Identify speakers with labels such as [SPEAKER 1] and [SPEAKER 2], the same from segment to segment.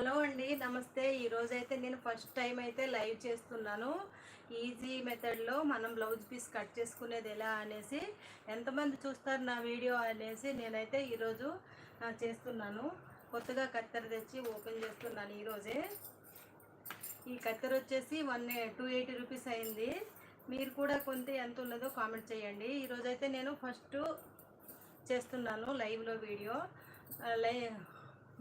[SPEAKER 1] Hello అండి నమస్తే. ఈరోజు అయితే నేను ఫస్ట్ టైం అయితే లైవ్ చేస్తున్నాను. ఈజీ మెథడ్లో మనం బ్లౌజ్ పీస్ కట్ చేసుకునేది ఎలా అనేసి ఎంతమంది చూస్తారు నా వీడియో అనేసి నేనైతే ఈరోజు చేస్తున్నాను. కొత్తగా కత్తెర తెచ్చి ఓపెన్ చేస్తున్నాను ఈరోజే. ఈ కత్తెర వచ్చేసి వన్ టూ ఎయిటీ రూపీస్ అయింది. మీరు కూడా కొంత ఎంత ఉన్నదో కామెంట్ చేయండి. ఈరోజైతే నేను ఫస్ట్ చేస్తున్నాను లైవ్లో వీడియో. లై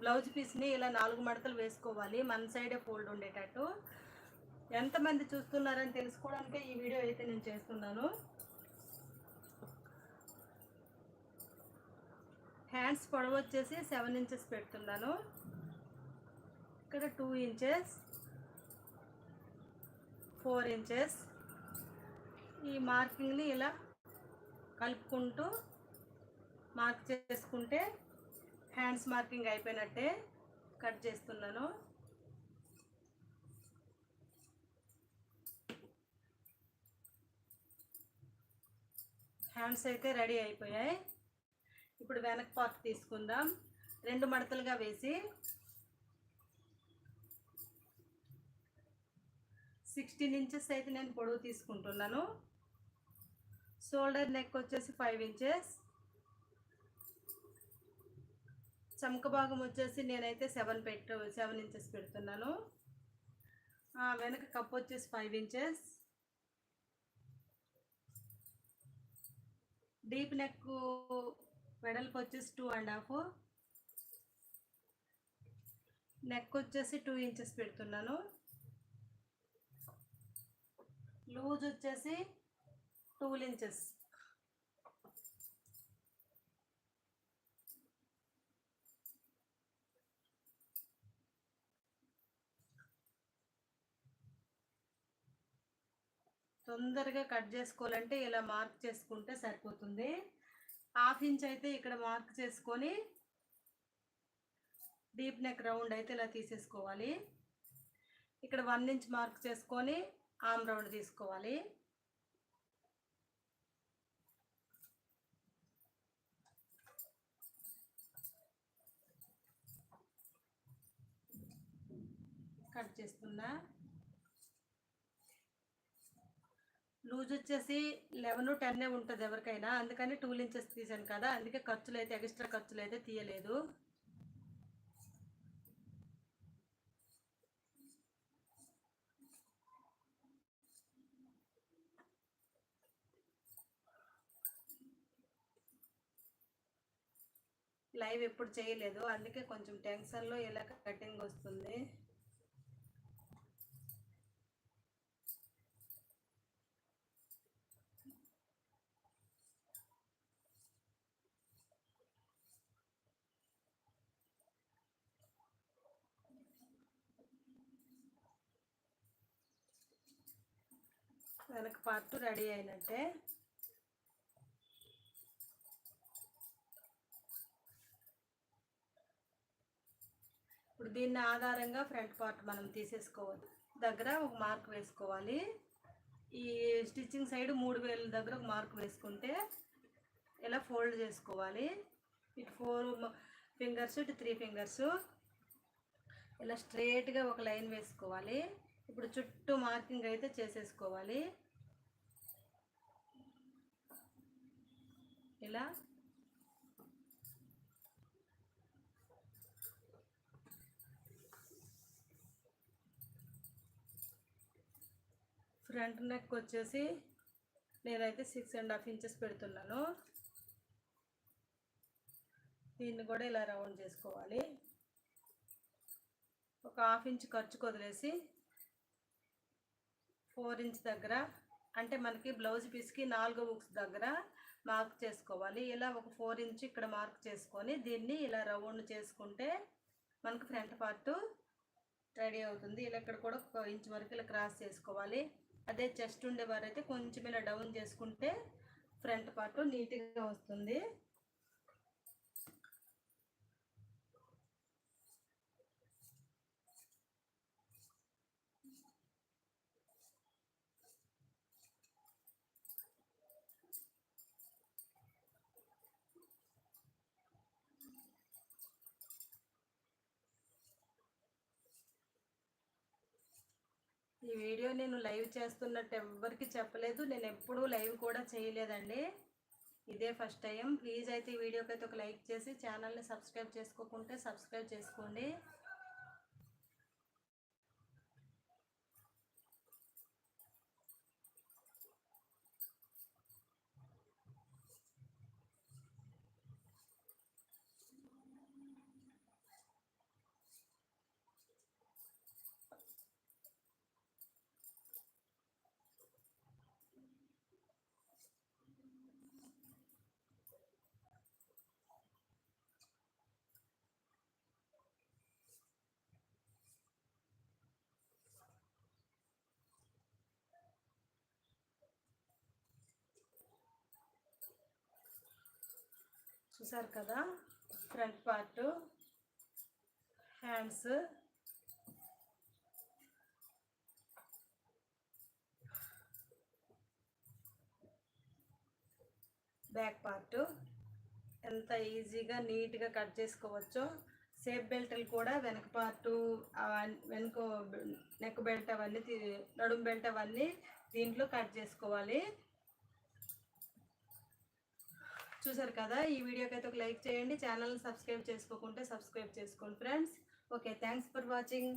[SPEAKER 1] బ్లౌజ్ పీస్ని ఇలా నాలుగు మడతలు వేసుకోవాలి. మన సైడే ఫోల్డ్ ఉండేటట్టు. ఎంతమంది చూస్తున్నారని తెలుసుకోవడానికే ఈ వీడియో అయితే నేను చేస్తున్నాను. హ్యాండ్స్ పొడవు వచ్చేసి సెవెన్ ఇంచెస్ పెడుతున్నాను. ఇక్కడ టూ ఇంచెస్ ఫోర్ ఇంచెస్. ఈ మార్కింగ్ని ఇలా కలుపుకుంటూ మార్క్ చేసుకుంటే హ్యాండ్స్ మార్కింగ్ అయిపోయినట్టే కట్ చేస్తున్నాను. హ్యాండ్స్ అయితే రెడీ అయిపోయాయి. ఇప్పుడు వెనక్ పార్ట్ తీసుకుందాం. రెండు మడతలుగా వేసి సిక్స్టీన్ ఇంచెస్ అయితే నేను పొడవు తీసుకుంటున్నాను. షోల్డర్ నెక్ వచ్చేసి ఫైవ్ ఇంచెస్. చమక భాగం వచ్చేసి నేనైతే సెవెన్ పెట్టు సెవెన్ ఇంచెస్ పెడుతున్నాను. వెనక కప్ వచ్చేసి ఫైవ్ ఇంచెస్. డీప్ నెక్ వెడల్పు వచ్చేసి టూ అండ్ హాఫ్. నెక్ వచ్చేసి టూ ఇంచెస్ పెడుతున్నాను. లూజ్ వచ్చేసి టూ ఇంచెస్. తొందరగా కట్ చేసుకోవాలంటే ఇలా మార్క్ చేసుకుంటే సరిపోతుంది. హాఫ్ ఇంచ్ అయితే ఇక్కడ మార్క్ చేసుకొని డీప్ నెక్ రౌండ్ అయితే ఇలా తీసేసుకోవాలి. ఇక్కడ వన్ ఇంచ్ మార్క్ చేసుకొని ఆమ్ రౌండ్ తీసుకోవాలి. కట్ చేస్తున్నా. లూజ్ వచ్చేసి లెవెన్ టెన్ ఉంటుంది ఎవరికైనా. అందుకని టూ ఇంచెస్ తీసాను కదా. అందుకే ఖర్చులు అయితే ఎక్స్ట్రా ఖర్చులు అయితే తీయలేదు. లైవ్ ఎప్పుడు చేయలేదు. అందుకే కొంచెం టెన్షన్లో ఇలా కటింగ్ వస్తుంది. వెనక పార్ట్ రెడీ అయినట్టే. ఇప్పుడు దీన్ని ఆధారంగా ఫ్రంట్ పార్ట్ మనం తీసేసుకోవాలి. దగ్గర ఒక మార్క్ వేసుకోవాలి. ఈ స్టిచ్చింగ్ సైడ్ మూడు వేల దగ్గర ఒక మార్క్ వేసుకుంటే ఇలా ఫోల్డ్ చేసుకోవాలి. ఇటు ఫోర్ ఫింగర్స్ ఇటు త్రీ ఫింగర్స్. ఇలా స్ట్రేట్గా ఒక లైన్ వేసుకోవాలి. ఇప్పుడు చుట్టూ మార్కింగ్ అయితే చేసేసుకోవాలి. ఇలా ఫ్రంట్ నెక్ వచ్చేసి నేనైతే సిక్స్ అండ్ హాఫ్ ఇంచెస్ పెడుతున్నాను. దీన్ని కూడా ఇలా రౌండ్ చేసుకోవాలి. ఒక హాఫ్ ఇంచ్ ఖర్చుకు వదిలేసి ఫోర్ ఇంచ్ దగ్గర అంటే మనకి బ్లౌజ్ పీస్కి నాలుగో బుక్స్ దగ్గర మార్క్ చేసుకోవాలి. ఇలా ఒక ఫోర్ ఇంచ్ ఇక్కడ మార్క్ చేసుకొని దీన్ని ఇలా రౌండ్ చేసుకుంటే మనకు ఫ్రంట్ పార్ట్ రెడీ అవుతుంది. ఇలా ఇక్కడ కూడా ఒక ఇంచ్ వరకు ఇలా క్రాస్ చేసుకోవాలి. అదే చెస్ట్ ఉండేవారైతే కొంచెం ఇలా డౌన్ చేసుకుంటే ఫ్రంట్ పార్ట్ నీట్గా వస్తుంది. ఈ వీడియో నేను లైవ్ చేస్తున్నట్టు ఎవ్వరికి చెప్పలేదు. నేను ఎప్పుడూ లైవ్ కూడా చేయలేదండి. ఇదే ఫస్ట్ టైం. ప్లీజ్ అయితే ఈ వీడియోకి అయితే ఒక లైక్ చేసి ఛానల్ని సబ్స్క్రైబ్ చేసుకోకుంటే సబ్స్క్రైబ్ చేసుకోండి. చూసారు కదా? Front part hands back part ఎంత ఈజీగా నీట్గా కట్ చేసుకోవచ్చో. సేఫ్ బెల్ట్లు కూడా వెనక పార్టు వెనుక నెక్ బెల్ట్ అవన్నీ నడుము బెల్ట్ అవన్నీ దీంట్లో కట్ చేసుకోవాలి. చూసారు కదా? ఈ వీడియోకి అయితే ఒక లైక్ చేయండి. ఛానల్ని సబ్స్క్రైబ్ చేసుకోకుంటే సబ్స్క్రైబ్ చేసుకోండి friends. Okay thanks for watching.